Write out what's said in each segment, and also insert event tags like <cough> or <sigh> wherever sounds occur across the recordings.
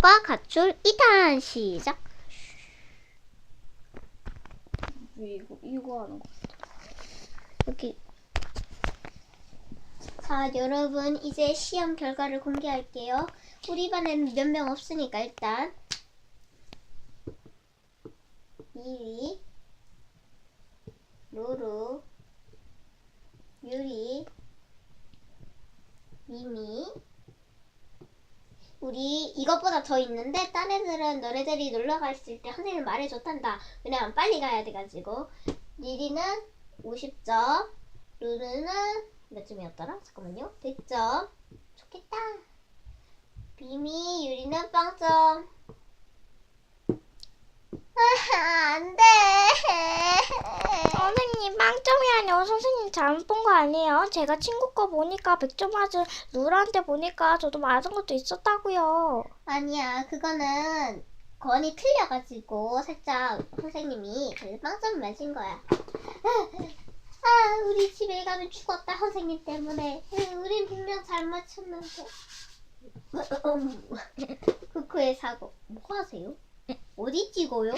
오빠 가출 2탄 시작. 왜 이거 이거 하는 거? 여기. 자, 여러분 이제 시험 결과를 공개할게요. 우리 반에는 몇 명 없으니까 일단 2위 루루 유리 미미 우리 이것보다 더 있는데 딴 애들은 너네들이 놀러 갔을 때 선생님 말해줬단다. 왜냐면 빨리 가야 돼가지고 리리는 50점 루루는 몇 점이었더라? 잠깐만요. 100점. 좋겠다. 비미 유리는 빵점. 아, <laughs> 안 돼. <laughs> 선생님 빵점이 아니라 선생님 잘못 본 거 아니에요? 제가 친구 거 보니까 100점 맞은 루라한테 보니까 저도 맞은 것도 있었다고요. 아니야, 그거는 건이 틀려가지고 살짝 선생님이 그래서 빵점 맞은 거야. <laughs> 아, 우리 집에 가면 죽었다 선생님 때문에. 우린 분명 잘 맞췄는데. 쿠쿠의 사고. 뭐 하세요? 어디 찍어요?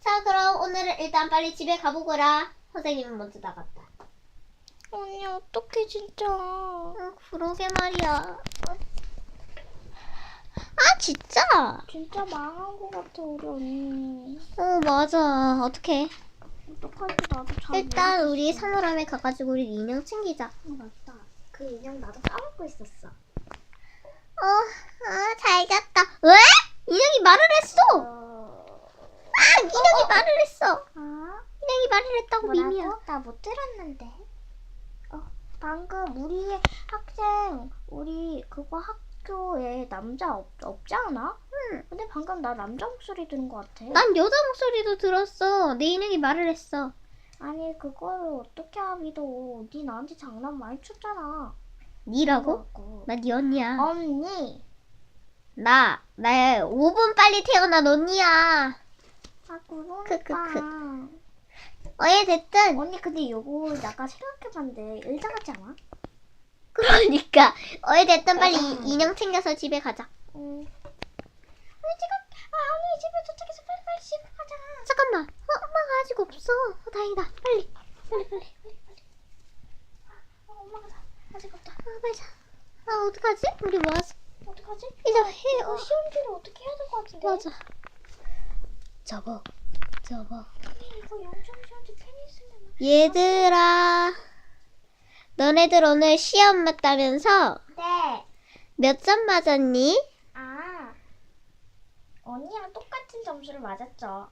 자, 그럼 오늘은 일단 빨리 집에 가보거라. 선생님은 먼저 나갔다. 언니 어떡해 진짜. 아, 그러게 말이야. 아, 진짜? 진짜 망한 것 같아 우리 언니. 어, 맞아. 어떡해. 어떡하지 나도 잘 일단 우리 사물함에 가가지고 우리 인형 챙기자. 모르겠어. 맞다. 그 인형 나도 까먹고 있었어. 어, 아, 잘 잤다. 왜? 인형이 말을 했어. 어... 아, 인형이 말을 했어. 아? 인형이 말을 했다고 미미야. 나 못 들었는데. 어, 방금 우리 학생 우리 그거 학교에 남자 없, 없지 않아? 응. 근데 방금 나 남자 목소리 들은 것 같아. 난 여자 목소리도 들었어. 내 인형이 말을 했어. 아니 그거를 어떻게 하기도 네 나한테 장난 많이 쳤잖아. 니라고? 그래갖고. 나니 언니야. 언니. 나, 나 5분 빨리 태어난 언니야. 아 그러니까. 크크크. 어예 됐든. 언니 근데 요거 약간 생각해봤는데 의자 같지 않아? 그러니까 어예 됐든 빨리 이- 인형 챙겨서 집에 가자. 응. 언니 지금 아 언니 집에 도착해서 빨리 빨리 집에 가자. 잠깐만. 어, 엄마가 아직 없어. 어, 다행이다. 빨리. 빨리 빨리. 어, 엄마가 다 아직 없다. 아, 자. 아, 어떡하지? 우리 뭐 하지? 어떡하지? 이제 해. 어, 어, 시험지를 어떻게 해야 될 것 같은데? 맞아. 접어. 접어. 언니 이거 영점 시험지 펜 있으면 얘들아. 너네들 오늘 시험 맞다면서 네. 몇 점 맞았니? 아 언니랑 똑같은 점수를 맞았죠.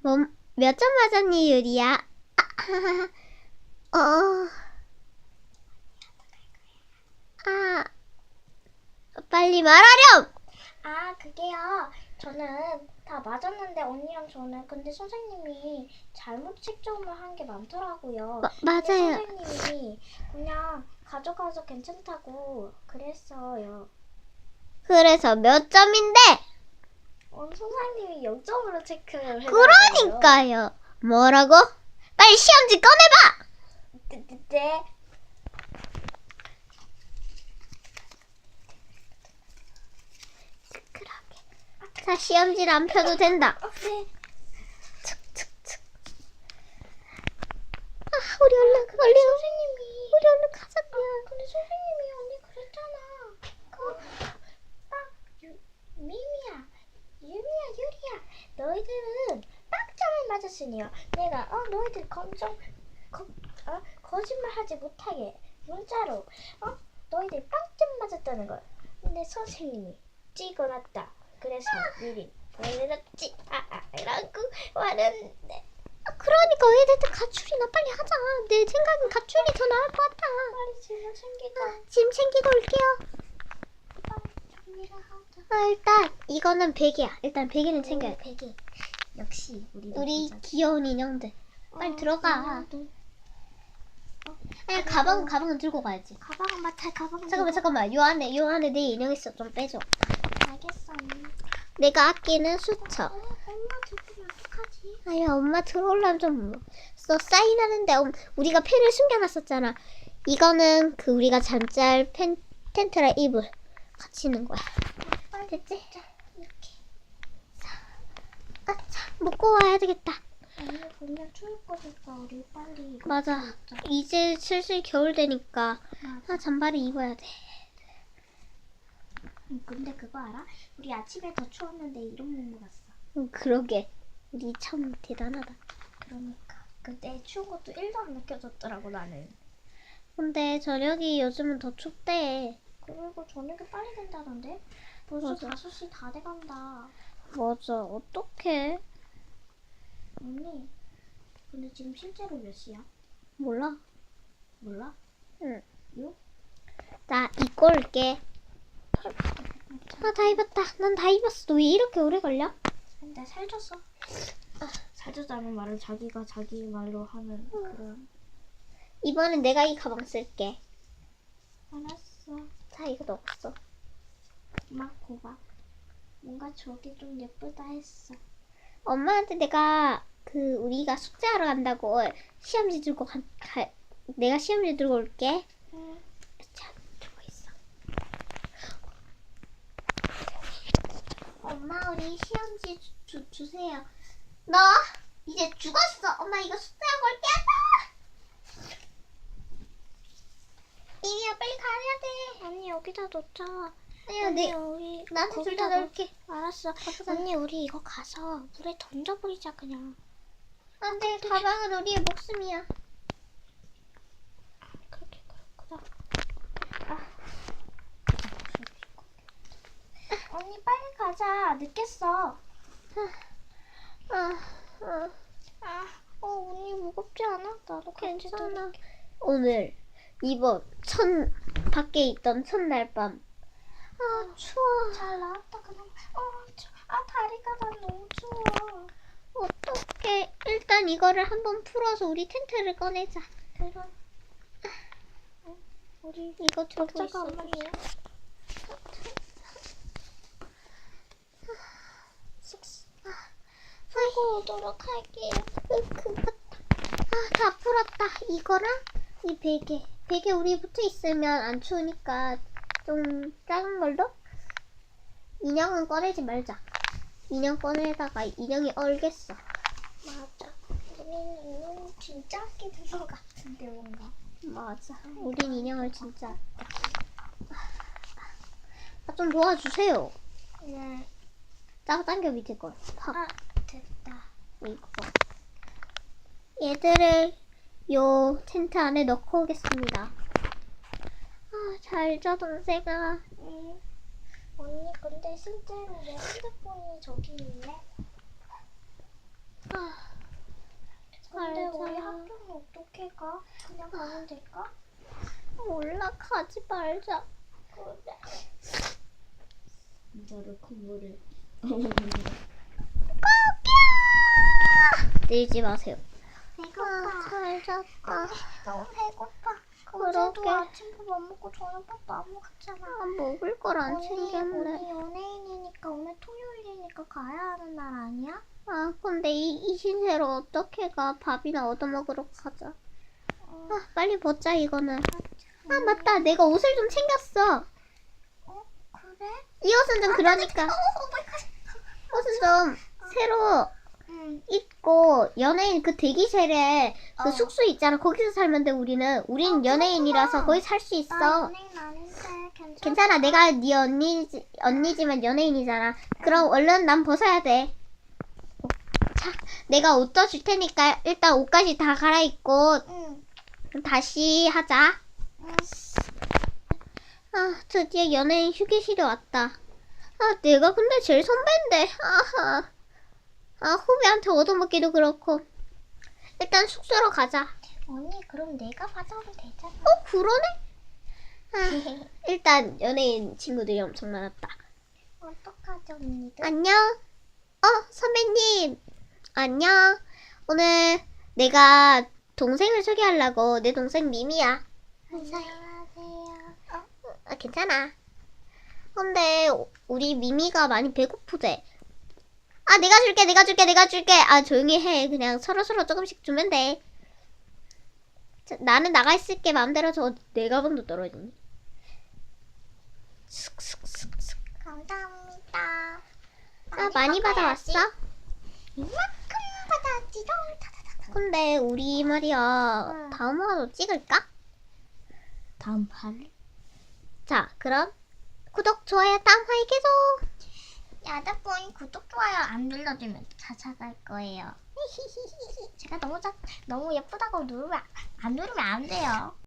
뭐, 몇 점 맞았니, 유리야? 아, <laughs> 어. 아. 빨리 말하렴! 아 그게요. 저는 다 맞았는데 언니랑 저는 근데 선생님이 잘못 책정을 한 게 많더라고요. 마, 근데 맞아요. 선생님이 그냥 가져가서 괜찮다고 그랬어요. 그래서 몇 점인데? 어, 선생님이 0점으로 체크를 해요. 그러니까요. 뭐라고? 빨리 시험지 꺼내봐! 네, 자, 시험지를 안 펴도 된다. 어, 네. 아, 우리 얼른, 얼른. 선생님이 우리 얼른 가자고요. 아, 근데 선생님이 언니 그랬잖아. 그, 딱, 유, 미미야, 유미야, 유리야. 너희들은 빵점을 맞았으니요. 내가, 어, 너희들 검정, 거, 어, 거짓말 하지 못하게 문자로, 어, 너희들 빵점 맞았다는 걸. 근데 선생님이 찍어놨다. 그래서 미리 보내놨지. 아, 아, 라고 말했는데. 아, 그러니까 애들 가출이나 빨리 하자. 내 생각엔 가출이 더 나을 것 같아. 빨리 짐을 챙기자. 짐 챙기고 올게요. 빨리 정리를 하자. 아, 일단 이거는 베개야. 일단 베개는 챙겨야 돼. 베개. 역시 우리 우리 귀여운 인형들. 빨리 어, 들어가. 아니, 가방 가방은 들고 가야지. 가방은 맡아 가방은 잠깐만 잠깐만. 요 안에 요 안에 내 인형 있어. 좀 빼줘. 알겠어 내가 아끼는 수첩. 어, 엄마 들으면 어떡하지? 아야 엄마 들어올라면 좀써 사인하는데 음, 우리가 펜을 숨겨놨었잖아. 이거는 그 우리가 잠잘 펜 텐트라 이불. 같이 있는 거야. 됐지? 이렇게. 아, 자, 먹고 와야 되겠다. 언니 분명 추울 거니까 우리 빨리 이거 맞아. 입자. 이제 슬슬 겨울 되니까 맞아. 아, 잠바를 입어야 돼. 응, 근데 그거 알아? 우리 아침에 더 추웠는데 이런 몸 먹었어. 응, 그러게. 우리 참 대단하다. 그러니까 그때 추운 것도 1도 안 느껴졌더라고 나는. 근데 저녁이 요즘은 더 춥대. 그리고 저녁에 빨리 된다던데? 벌써 맞아. 5시 다 돼간다. 맞아. 어떡해. 언니, 근데 지금 실제로 몇 시야? 몰라. 몰라? 응. 요? 나 입고 올게. 아, 다 입었다. 난 다 입었어. 너 왜 이렇게 오래 걸려? 근데 살쪘어. 아, 살쪘다는 말을 자기가 자기 말로 하는 그런. 이번엔 내가 이 가방 쓸게. 알았어. 자, 이거 넣었어. 엄마 고봐. 뭔가 저게 좀 예쁘다 했어. 엄마한테 내가 그 우리가 숙제하러 간다고 시험지 들고 가, 가- 내가 시험지 들고 올게. 응. 자, 들고 있어. 엄마 우리 시험지 주, 주, 주세요. 너 이제 죽었어. 엄마 이거 숙제하고 올게. 이미야 빨리 가야 돼. 언니 여기다 놓자. 아니야, 언니 내 우리 나한테 둘 다 거기다가- 넣을게. 알았어. 언니 우리 이거 가서 물에 던져버리자 그냥. 안돼 가방은 우리의 목숨이야. 그렇게 그렇구나. 언니 빨리 가자. 늦겠어. 아, 아, 아, 어 언니 무겁지 않아? 나도 같이 괜찮아. 들을게. 오늘 이번 첫 밖에 있던 첫날 밤. 아 추워. 잘 나왔다 그냥. 어, 저- 아 다리가 난 너무 추워. 어떡해. 일단 이거를 한번 풀어서 우리 텐트를 꺼내자. 그럼. 어, 우리 이거 들고 있어고 오도록 할게요. 그, 아, 다 풀었다. 이거랑 이 베개. 베개 우리 붙어 있으면 안 추우니까 좀 작은 걸로? 인형은 꺼내지 말자. 인형 꺼내다가 인형이 얼겠어. 맞아. 우리는 진짜 아끼는 것 같은데 뭔가. 맞아. 우린 인형을 진짜. 아, 좀 도와주세요. 네. 딱 당겨 밑에 걸. 팍. 아 됐다. 이거. 얘들을 요 텐트 안에 넣고 오겠습니다. 아, 잘 자, 동생아. 응. 언니 근데 실제로 내 핸드폰이 저기 있네. 아, 근데 잘 우리 자. 학교는 어떻게 가? 그냥 가면 될까? 올라가지 말자. 그래. 진짜로 콧물을. <laughs> 내지 마세요. 배고파. 아, 잘 잤다. 너무 배고파. 그러게. 어제도 아침밥 안 먹고 저녁밥도 안 먹었잖아. 아, 먹을 걸안 언니, 챙겼네. 연예인이니까 오늘 토요일이니까 가야 하는 날 아니야? 아, 근데 이, 이 신세로 어떻게 가? 밥이나 얻어먹으러 가자. 어, 아, 빨리 벗자, 이거는. 아, 맞다. 내가 옷을 좀 챙겼어. 어 그래? 이 옷은 좀 그러니까. 어, 오 마이 갓. 옷은 좀 새로 응. 입고 연예인 그 대기실에 그 어. 숙소 있잖아. 거기서 살면 돼, 우리는. 우린 아, 연예인이라서 그렇구나. 거기 살수나 있어. 연예인 아닌데 괜찮아. 괜찮아. 내가 네 언니, 언니지만 연예인이잖아. 그럼 얼른 난 벗어야 돼. 어, 자, 내가 옷 떠 줄 테니까 일단 옷까지 다 갈아입고 응. 다시 하자. 응. 아, 드디어 연예인 휴게실에 왔다. 아, 내가 근데 제일 선배인데. 아하. 아, 후배한테 얻어먹기도 그렇고. 일단 숙소로 가자. 언니 그럼 내가 받아오면 되잖아. 어, 그러네? 아, <laughs> 일단 연예인 친구들이 엄청 많았다. 어떡하지 언니들? 안녕. 어, 선배님. 안녕. 오늘 내가 동생을 소개하려고 내 동생 미미야. 안녕하세요. 어, 아, 괜찮아. 근데 우리 미미가 많이 배고프대. 아, 내가 줄게, 내가 줄게, 내가 줄게. 아, 조용히 해. 그냥 서로서로 조금씩 주면 돼. 자, 나는 나가 있을게. 마음대로 저 내가 먼저 떨어지니. 슥슥슥슥. 감사합니다. 아 많이 받아왔어? 이만큼 받아왔지롱. 타다다다. 근데 우리 말이야 응. 다음 화도 찍을까? 다음 판. 자 그럼 구독 좋아요 다음 화에 계속 여러분 구독 좋아요 안 눌러주면 찾아갈 거예요. <laughs> 제가 너무 작, 너무 예쁘다고 누르면 안 누르면 안 돼요.